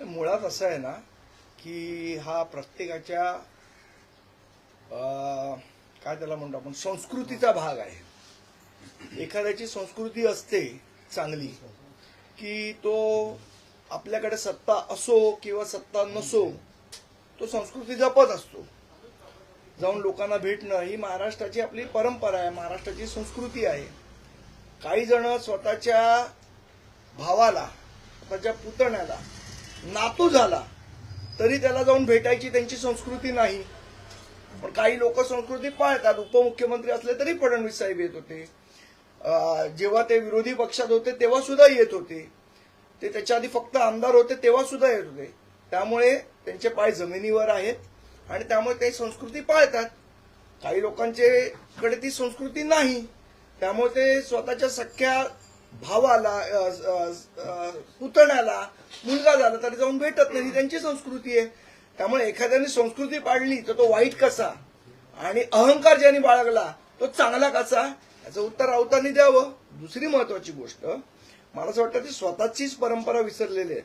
मुळात असं आहे ना की हा प्रत्येकाच्या काय त्याला म्हणतो आपण संस्कृतीचा भाग आहे. एखाद्याची संस्कृती असते चांगली की तो आपल्याकडे सत्ता असो किंवा सत्ता नसो तो संस्कृती जपत असतो. जाऊन लोकांना भेटणं ही महाराष्ट्राची आपली परंपरा आहे महाराष्ट्राची संस्कृती आहे. काही जण स्वतःच्या भावाला स्वतःच्या पुतण्याला नातू झाला तरी त्याला जाऊन भेटायची त्यांची संस्कृती नाही. पण काही लोक संस्कृती पाळतात उपमुख्यमंत्री असले तरी फडणवीस साहेब येत होते. जेव्हा ते विरोधी पक्षात होते तेव्हा सुद्धा येत होते. ते त्याच्या आधी फक्त आमदार होते तेव्हा सुद्धा येत होते. त्यामुळे त्यांचे पाय जमिनीवर आहेत आणि त्यामुळे ते संस्कृती पाळतात. काही लोकांचे कडे ती संस्कृती नाही. त्यामुळे ते स्वतःच्या सख्या भावाला पुतण्याला मुलगा झाला तरी जाऊन भेटत नाही. ही त्यांची संस्कृती आहे. त्यामुळे एखाद्याने संस्कृती पाळली तर तो वाईट कसा? आणि अहंकार ज्याने बाळगला तो चांगला कसा? याचं उत्तर राऊतांनी द्यावं. दुसरी महत्वाची गोष्ट मला असं वाटतं ती स्वतःचीच परंपरा विसरलेली आहे.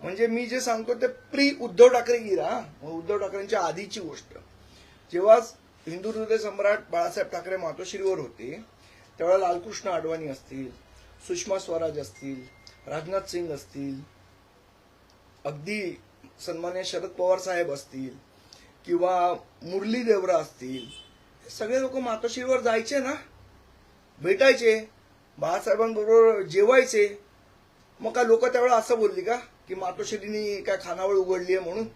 म्हणजे मी जे सांगतो ते प्री उद्धव ठाकरे गिरा उद्धव ठाकरेंच्या आधीची गोष्ट. जेव्हा हिंदू हृदय सम्राट बाळासाहेब ठाकरे मातोश्रीवर होते तेव्हा लालकृष्ण अडवाणी असतील सुषमा स्वराज असतील राजनाथ सिंग असतील अगदी सन्मान्य शरद पवार साहेब असतील किंवा मुरली देवरा असतील हे सगळे लोक मातोश्रीवर जायचे ना? भेटायचे. बाळासाहेबांबरोबर जेवायचे. मग काय लोक त्यावेळेला असं बोलली का? की मातोश्रीनी काय खानावळ उघडली आहे म्हणून?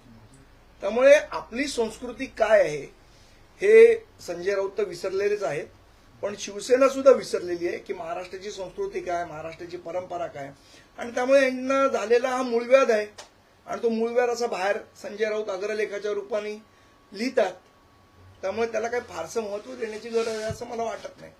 त्यामुळे आपली संस्कृती काय आहे? हे संजय राऊत तर विसरलेलेच आहेत. पण शिवसेना सुद्धा विसरलेली आहे की महाराष्ट्राची संस्कृती काय महाराष्ट्राची परंपरा काय. आणि त्यामुळे यांना झालेला हा मूळव्याध आहे. आणि तो मूळव्याध असा बाहेर संजय राऊत अग्रलेखाच्या रूपाने लिहितात. त्यामुळे त्याला काही फारसं महत्त्व देण्याची गरज आहे असं मला वाटत नाही.